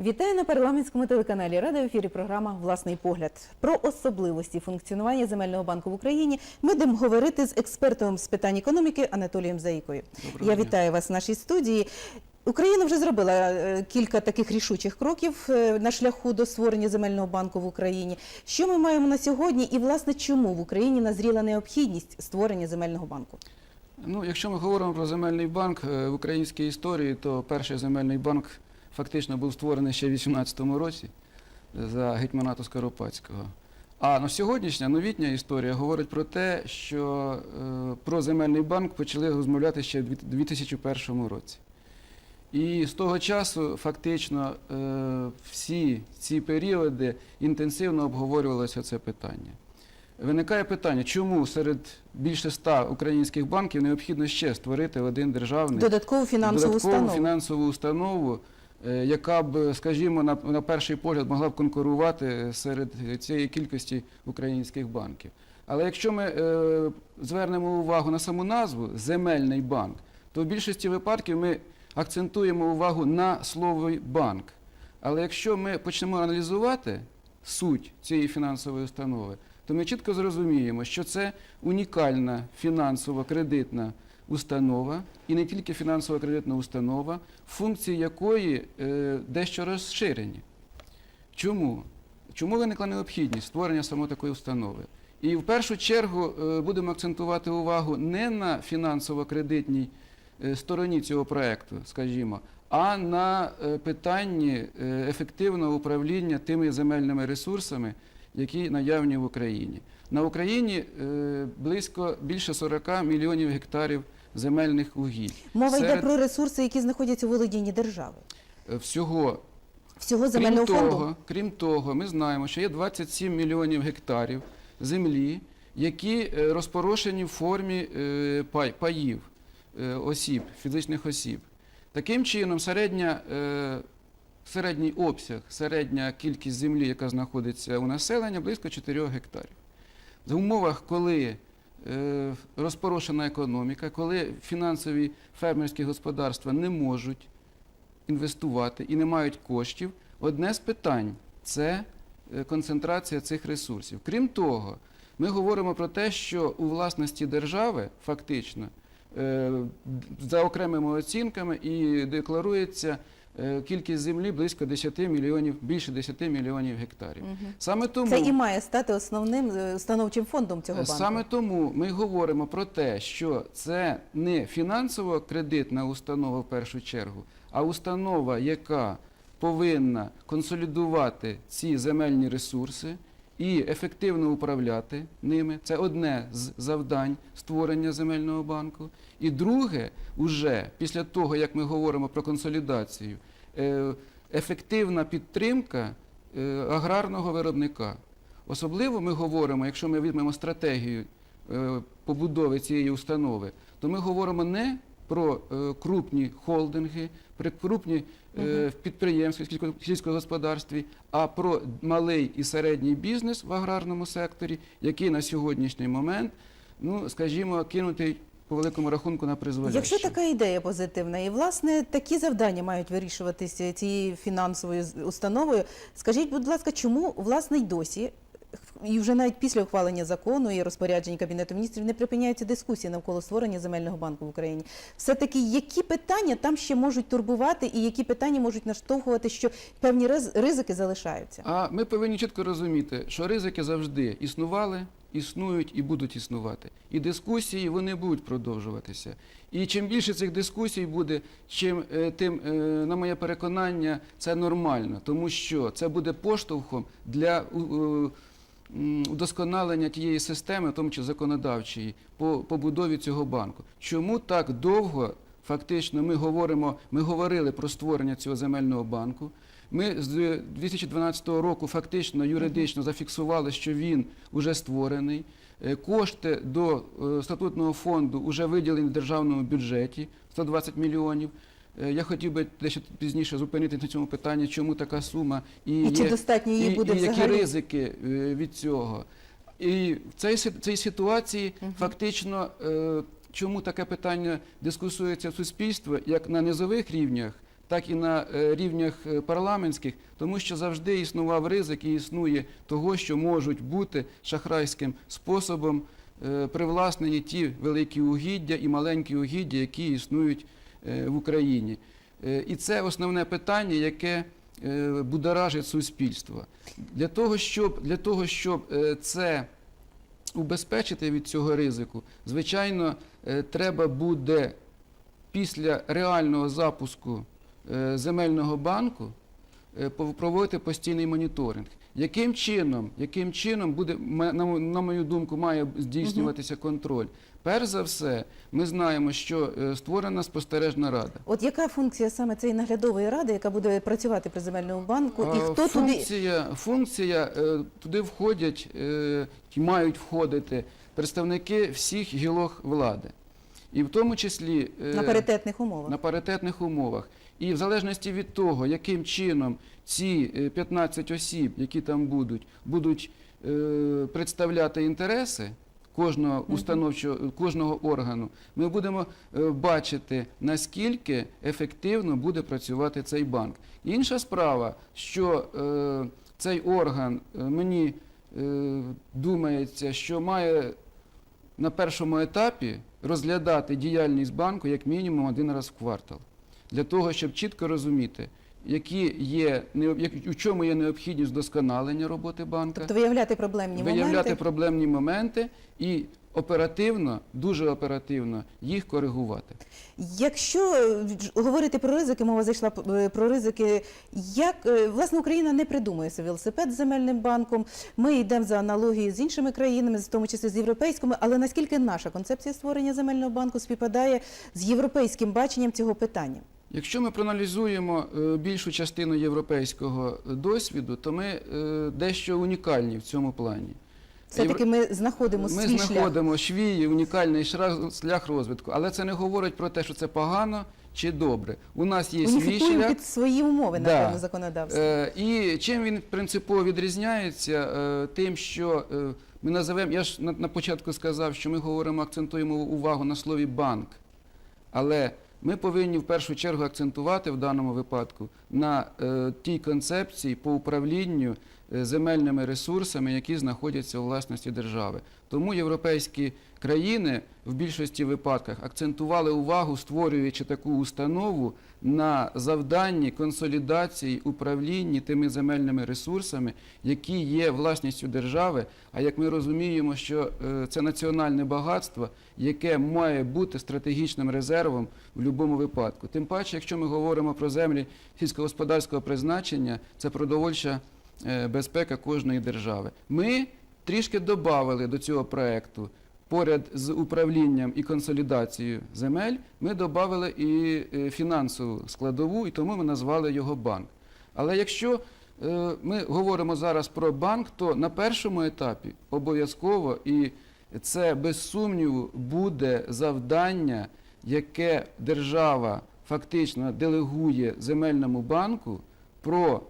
Вітаю на парламентському телеканалі Рада в ефірі. Програма Власний погляд про особливості функціонування земельного банку в Україні. Ми будемо говорити з експертом з питань економіки Анатолієм Заїкою. Доброго Я дня. вітаю вас в нашій студії. Україна вже зробила е, кілька таких рішучих кроків е, на шляху до створення земельного банку в Україні. Що ми маємо на сьогодні, і власне чому в Україні назріла необхідність створення земельного банку? Ну, якщо ми говоримо про земельний банк е, в українській історії, то перший земельний банк фактично був створений ще в 18-му році за гетьманату Скоропадського. А на сьогоднішня новітня історія говорить про те, що е, про земельний банк почали розмовляти ще в 2001 році. І з того часу фактично е, всі ці періоди інтенсивно обговорювалося це питання. Виникає питання, чому серед більше ста українських банків необхідно ще створити один державний Додаткову фінансову додаткову установу. фінансову установу, яка б, скажімо, на, на перший погляд могла б конкурувати серед цієї кількості українських банків. Але якщо ми е, звернемо увагу на саму назву земельний банк, то в більшості випадків ми акцентуємо увагу на слові банк. Але якщо ми почнемо аналізувати суть цієї фінансової установи, то ми чітко зрозуміємо, що це унікальна фінансово-кредитна установа, і не тільки фінансово-кредитна установа, функції якої е, дещо розширені. Чому? Чому виникла необхідність створення саме такої установи? І в першу чергу е, будемо акцентувати увагу не на фінансово-кредитній е, стороні цього проекту, скажімо, а на питанні ефективного управління тими земельними ресурсами, які наявні в Україні. На Україні близько більше 40 мільйонів гектарів земельних угідь. Мова йде про ресурси, які знаходяться у володінні держави. е, всього Всього Крім земельного фонду. того, крім того, ми знаємо, що є 27 мільйонів гектарів землі, які е, розпорошені в формі е, паїв осіб, фізичних осіб. Таким чином, середня, середній обсяг, середня кількість землі, яка знаходиться у населення, близько 4 гектарів. В умовах, коли розпорошена економіка, коли фінансові фермерські господарства не можуть інвестувати і не мають коштів, одне з питань це е, концентрація цих ресурсів. Крім того, ми говоримо про те, що у власності держави фактично е, за окремими оцінками і декларується е, кількість землі близько 10 мільйонів, більше 10 мільйонів гектарів. Мгм. Саме тому Це і має стати основним е, установчим фондом цього банку. Саме тому ми говоримо про те, що це не фінансово-кредитна установа в першу чергу, а установа, яка повинна консолідувати ці земельні ресурси і ефективно управляти ними. Це одне з завдань створення земельного банку. І друге, уже після того, як ми говоримо про консолідацію, е, ефективна підтримка е, аграрного виробника. Особливо ми говоримо, якщо ми візьмемо стратегію е, побудови цієї установи, то ми говоримо не про е, крупні холдинги, про крупні е, підприємства в сільсько- сільському господарстві, а про малий і середній бізнес в аграрному секторі, який на сьогоднішній момент, ну скажімо, кинутий по великому рахунку на призволяще. Якщо така ідея позитивна, і власне такі завдання мають вирішуватися цією фінансовою установою, скажіть, будь ласка, чому власне й досі? І вже навіть після ухвалення закону і розпоряджень Кабінету міністрів не припиняються дискусії навколо створення земельного банку в Україні. Все-таки які питання там ще можуть турбувати, і які питання можуть наштовхувати, що певні риз- ризики залишаються? А ми повинні чітко розуміти, що ризики завжди існували, існують і будуть існувати. І дискусії вони будуть продовжуватися. І чим більше цих дискусій буде, чим е, тим, е, на моє переконання, це нормально, тому що це буде поштовхом для у- удосконалення тієї системи, в тому числі законодавчої, по побудові цього банку. Чому так довго фактично ми говоримо, ми говорили про створення цього земельного банку? Ми з 2012 року фактично юридично зафіксували, що він вже створений. Е, Кошти до е, статутного фонду вже виділені в державному бюджеті 120 мільйонів. Е, Я хотів би дещо пізніше зупинити на цьому питанні, чому така сума і, І чи є- достатньо її і, буде і які ризики від цього. І в цій, цій ситуації фактично, е, чому таке питання дискусується в суспільстві, як на низових рівнях, так і на е, рівнях е, парламентських, тому що завжди існував ризик і існує того, що можуть бути шахрайським способом е, привласнені ті великі угіддя і маленькі угіддя, які існують в Україні. І це основне питання, яке будоражить суспільство. Для того, щоб, для того, щоб це убезпечити від цього ризику, звичайно, треба буде після реального запуску земельного банку е, проводити постійний моніторинг. Яким чином, яким чином буде, на мою думку, має здійснюватися контроль? Перш за все, ми знаємо, що е, створена спостережна рада. От яка функція саме цієї наглядової ради, яка буде працювати при земельному банку, і хто туди функція, функція е, туди входять е, мають входити представники всіх гілок влади, і в тому числі е, на паритетних умовах? на паритетних умовах. І в залежності від того, яким чином ці е, 15 осіб, які там будуть, будуть е, представляти інтереси кожного установчого кожного органу, ми будемо е, бачити, наскільки ефективно буде працювати цей банк. Інша справа, що е, цей орган е, мені е, думається, що має на першому етапі розглядати діяльність банку як мінімум один раз в квартал, для того, щоб чітко розуміти, які є, у чому є необхідність вдосконалення роботи банка, Тобто виявляти проблемні виявляти моменти? проблемні моменти і оперативно, дуже оперативно їх коригувати. Якщо е, говорити про ризики, мова зайшла е, про ризики. Як е, власне Україна не придумує собі велосипед з земельним банком? Ми йдемо за аналогією з іншими країнами, в тому числі з європейськими. Але наскільки наша концепція створення земельного банку співпадає з європейським баченням цього питання? Якщо ми проаналізуємо е, більшу частину європейського е, досвіду, то ми е, дещо унікальні в цьому плані. Все таки ми знаходимо свій шлях. знаходимо свій унікальний шлях, розвитку, але це не говорить про те, що це погано чи добре. У нас є свій Уніфікуємо шлях. під свої умови, Да. напевно, законодавство. І чим він принципово відрізняється? Тим, що ми називаємо, я ж на, на початку сказав, що ми говоримо, акцентуємо увагу на слові банк. Але ми повинні в першу чергу акцентувати в даному випадку на е, тій концепції по управлінню земельними ресурсами, які знаходяться у власності держави. Тому європейські країни в більшості випадках акцентували увагу, створюючи таку установу на завданні консолідації управлінні тими земельними ресурсами, які є власністю держави. А як ми розуміємо, що е, це національне багатство, яке має бути стратегічним резервом в будь-якому випадку. Тим паче, якщо ми говоримо про землі сільськогосподарського призначення, це продовольча е, безпека кожної держави. Ми трішки додали до цього проекту. Поряд з управлінням і консолідацією земель ми додали і е, фінансову складову, і тому ми назвали його банк. Але якщо е, ми говоримо зараз про банк, то на першому етапі обов'язково, і це без сумніву буде завдання, яке держава фактично делегує земельному банку про е,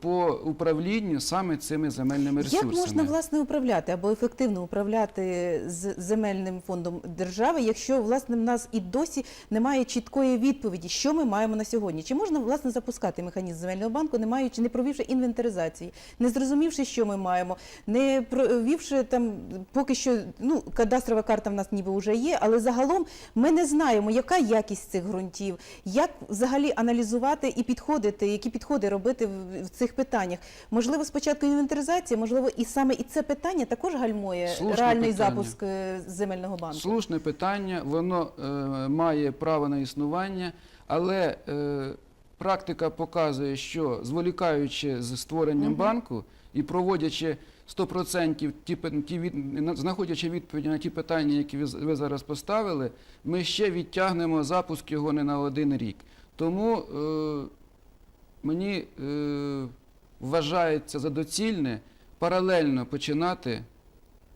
по управлінню саме цими земельними ресурсами. Як можна власне управляти або ефективно управляти з земельним фондом держави, якщо власне в нас і досі немає чіткої відповіді, що ми маємо на сьогодні? Чи можна власне запускати механізм земельного банку, не маючи, не провівши інвентаризації, не зрозумівши, що ми маємо, не провівши там поки що ну кадастрова карта в нас ніби вже є, але загалом ми не знаємо, яка якість цих ґрунтів, як взагалі аналізувати і підходити, які підходи робити в, в цих питаннях. Можливо, спочатку інвентаризація, можливо, і саме і це питання також гальмує Слушне реальний питання. запуск е, земельного банку. Слушне питання, воно е, має право на існування, але е, практика показує, що зволікаючи з створенням Мгм. банку і проводячи 100% ті, ті від, знаходячи відповіді на ті питання, які ви, ви зараз поставили, ми ще відтягнемо запуск його не на один рік. Тому е, мені е, вважається за доцільне паралельно починати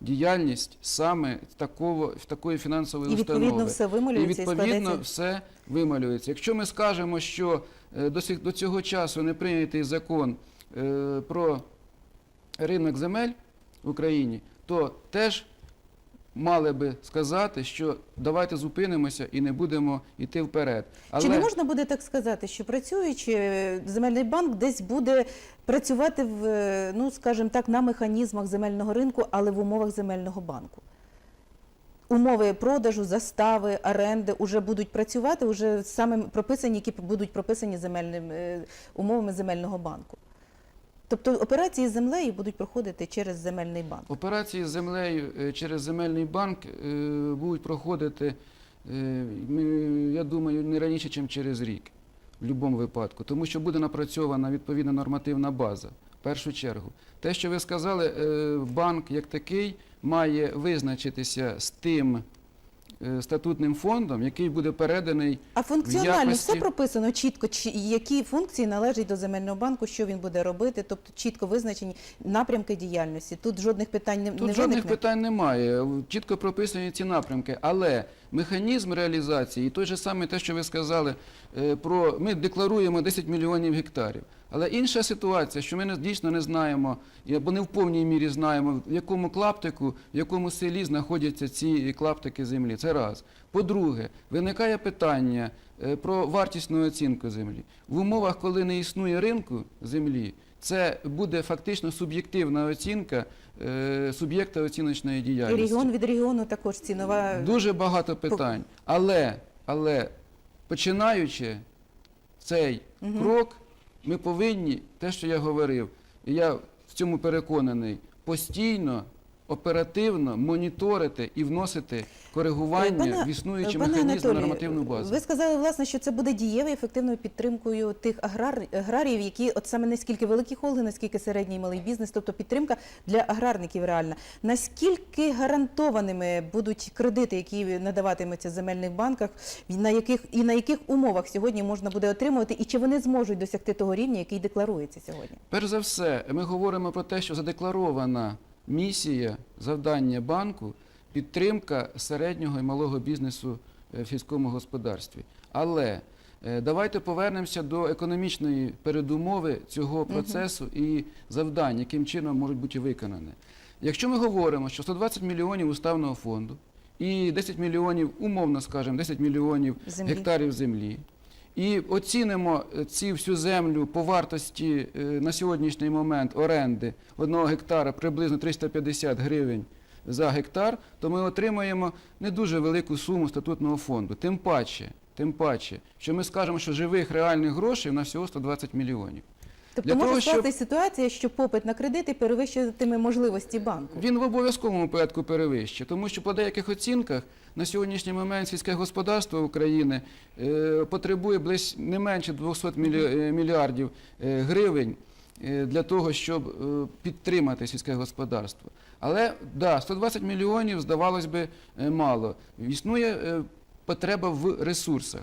діяльність саме такого, в такої фінансової І відповідно установи. все І вимолюється і, відповідно складеться. все вималюється. Якщо ми скажемо, що е, до, сих- до цього часу не прийнятий закон е, про ринок земель в Україні, то теж мали би сказати, що давайте зупинимося і не будемо йти вперед. Чи не можна буде так сказати, що працюючи, земельний банк десь буде працювати в, е, ну скажімо так, на механізмах земельного ринку, але в умовах земельного банку? Умови продажу, застави, оренди вже будуть працювати, вже саме прописані, які будуть прописані земельним е, умовами земельного банку. Тобто операції з землею будуть проходити через земельний банк. Операції з землею е, через земельний банк е, будуть проходити, е, я думаю, не раніше, ніж через рік, в будь-якому випадку, тому що буде напрацьована відповідна нормативна база. В першу чергу, те, що ви сказали, банк як такий має визначитися з тим статутним фондом, який буде переданий А функціонально якості- все прописано чітко, чи які функції належать до земельного банку, що він буде робити, тобто чітко визначені напрямки діяльності. Тут жодних питань не, Тут не жодних виникне. питань немає. Чітко прописані ці напрямки, але механізм реалізації, і той же самий те, що ви сказали, е, про ми декларуємо 10 мільйонів гектарів. Але інша ситуація, що ми дійсно не знаємо, або не в повній мірі знаємо, в якому клаптику, в якому селі знаходяться ці клаптики землі. Це раз. По-друге, виникає питання е, про вартісну оцінку землі. В умовах, коли не існує ринку землі, це буде фактично суб'єктивна оцінка е, суб'єкта оціночної І діяльності. регіон від регіону також цінова. Дуже багато питань. Але, але починаючи цей крок, ми повинні, те, що я говорив, і я в цьому переконаний, постійно, оперативно моніторити і вносити коригування Пане- в існуючі Пане механізми Анатолію, нормативну базу. Ви сказали, власне, що це буде дієвою ефективною підтримкою тих аграр... аграріїв, які от саме наскільки великі холди, наскільки середній і малий бізнес, тобто підтримка для аграрників реальна. Наскільки гарантованими будуть кредити, які надаватимуться в земельних банках, і на яких і на яких умовах сьогодні можна буде отримувати, і чи вони зможуть досягти того рівня, який декларується сьогодні? Перш за все, ми говоримо про те, що задекларована місія, завдання банку підтримка середнього і малого бізнесу е, в сільському господарстві. Але е, давайте повернемося до економічної передумови цього процесу і завдань, яким чином можуть бути виконані. Якщо ми говоримо, що 120 мільйонів уставного фонду і 10 мільйонів, умовно скажемо, 10 мільйонів Землі. гектарів землі, і оцінимо е, ці всю землю по вартості е, на сьогоднішній момент оренди одного гектара приблизно 350 гривень за гектар, то ми отримаємо не дуже велику суму статутного фонду. Тим паче, тим паче, що ми скажемо, що живих реальних грошей у нас всього 120 мільйонів. Тобто Для може того, щоб- ситуація, що попит на кредити перевищуватиме можливості банку. Він в обов'язковому порядку перевищить, тому що по деяких оцінках на сьогоднішній момент сільське господарство України е, потребує близь не менше 200 мілі- е, мільярдів е, гривень е, для того, щоб підтримати сільське господарство. Але да, 120 мільйонів, здавалось би, мало. Існує потреба в ресурсах.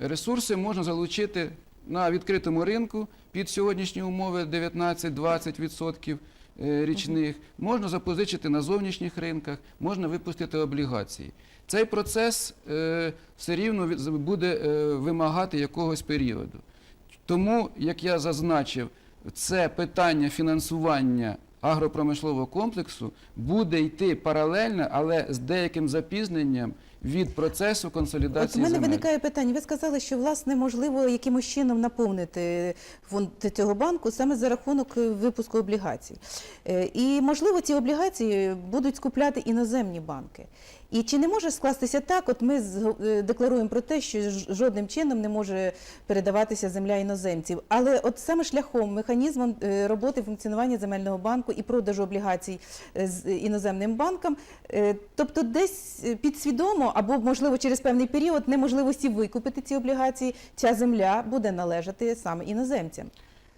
Ресурси можна залучити на відкритому ринку під сьогоднішні умови 19-20% е, річних, можна запозичити на зовнішніх ринках, можна випустити облігації. Цей процес е, все рівно буде е, вимагати якогось періоду. Тому, як я зазначив, це питання фінансування агропромислового комплексу буде йти паралельно, але з деяким запізненням від процесу От у консолідації мене земель. виникає питання. Ви сказали, що власне можливо якимось чином наповнити фонд цього банку саме за рахунок випуску облігацій. Е, І можливо ці облігації будуть скупляти іноземні банки. І чи не може скластися так? От ми е, декларуємо про те, що жодним чином не може передаватися земля іноземців. Але от саме шляхом, механізмом е, роботи функціонування земельного банку і продажу облігацій е, з іноземним банкам, е, тобто десь підсвідомо або можливо через певний період неможливості викупити ці облігації, ця земля буде належати саме іноземцям.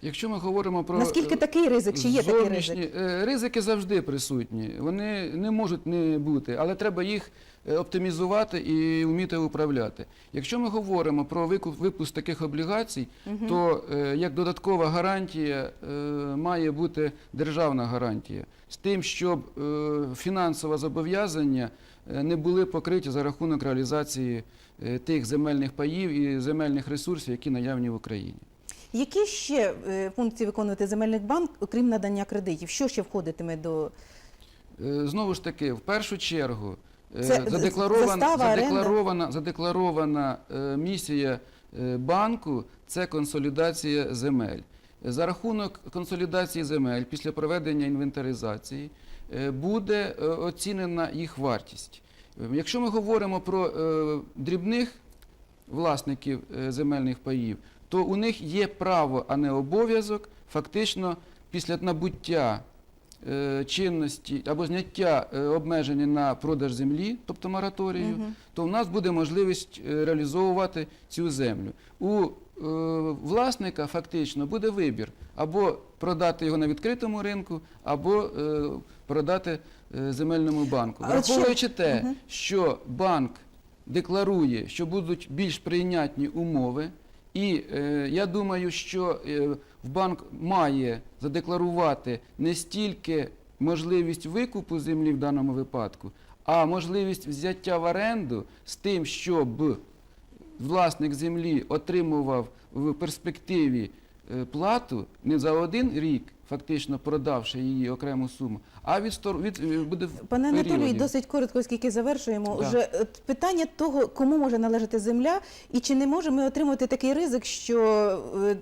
Якщо ми говоримо про Наскільки е, такий ризик, чи є такий ризик? е, Ризики завжди присутні. Вони не можуть не бути, але треба їх е, оптимізувати і вміти управляти. Якщо ми говоримо про випуск таких облігацій, то е, як додаткова гарантія має бути державна гарантія з тим, щоб фінансове зобов'язання не були покриті за рахунок реалізації тих земельних паїв і земельних ресурсів, які наявні в Україні. Які ще е, функції виконувати земельний банк, окрім надання кредитів? Що ще входитиме до Е, Знову ж таки, в першу чергу, е, Це задекларована, застава, задекларована, задекларована місія банку це консолідація земель. За рахунок консолідації земель після проведення інвентаризації буде оцінена їх вартість. Якщо ми говоримо про дрібних власників земельних паїв, то у них є право, а не обов'язок, фактично після набуття е, чинності або зняття е, обмеження на продаж землі, тобто мораторію, Мгм. то в нас буде можливість е, реалізовувати цю землю. У е, власника фактично буде вибір або продати його на відкритому ринку, або е, продати земельному банку. Враховуючи те, що банк декларує, що будуть більш прийнятні умови, і е, я думаю, що е, в банк має задекларувати не стільки можливість викупу землі в даному випадку, а можливість взяття в оренду з тим, щоб власник землі отримував в перспективі е, плату не за один рік, фактично продавши її окрему суму, а від, стор- від е, буде в Пане Анатолій, досить коротко, оскільки завершуємо. Да. Уже питання того, кому може належати земля, і чи не можемо ми отримати такий ризик, що е,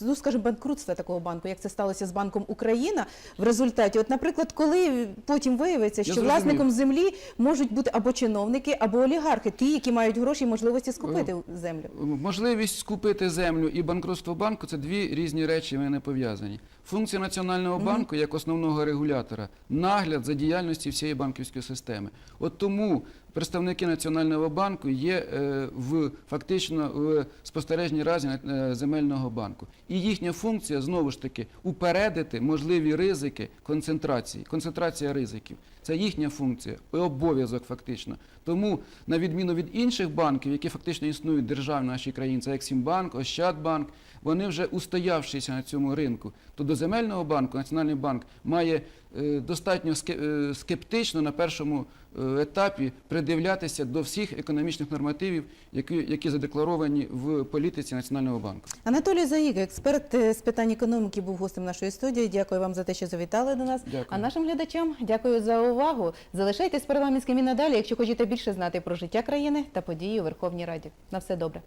ну, скажімо, банкрутства такого банку, як це сталося з банком Україна, в результаті, от, наприклад, коли потім виявиться, що зрозумів. власником землі можуть бути або чиновники, або олігархи, ті, які мають гроші і можливості скупити землю. Можливість скупити землю і банкрутство банку це дві різні речі, вони не пов'язані. Функція Національного банку як основного регулятора нагляд за діяльністю всієї банківської системи. От тому представники Національного банку є е, в фактично в спостережній разі е, земельного банку. І їхня функція знову ж таки упередити можливі ризики концентрації, концентрація ризиків. Це їхня функція обов'язок фактично. Тому, на відміну від інших банків, які фактично існують державні в нашій країні, це Ексімбанк, Ощадбанк, вони вже устоявшися на цьому ринку. То до земельного банку Національний банк має е, достатньо е, скептично на першому е, етапі придивлятися до всіх економічних нормативів, які, які задекларовані в політиці Національного банку. Анатолій Заїга, експерт з питань економіки, був гостем нашої студії. Дякую вам за те, що завітали до нас. Дякую. А нашим глядачам дякую за увагу. Залишайтесь парламентськими і надалі, якщо хочете більше знати про життя країни та події у Верховній Раді. На все добре.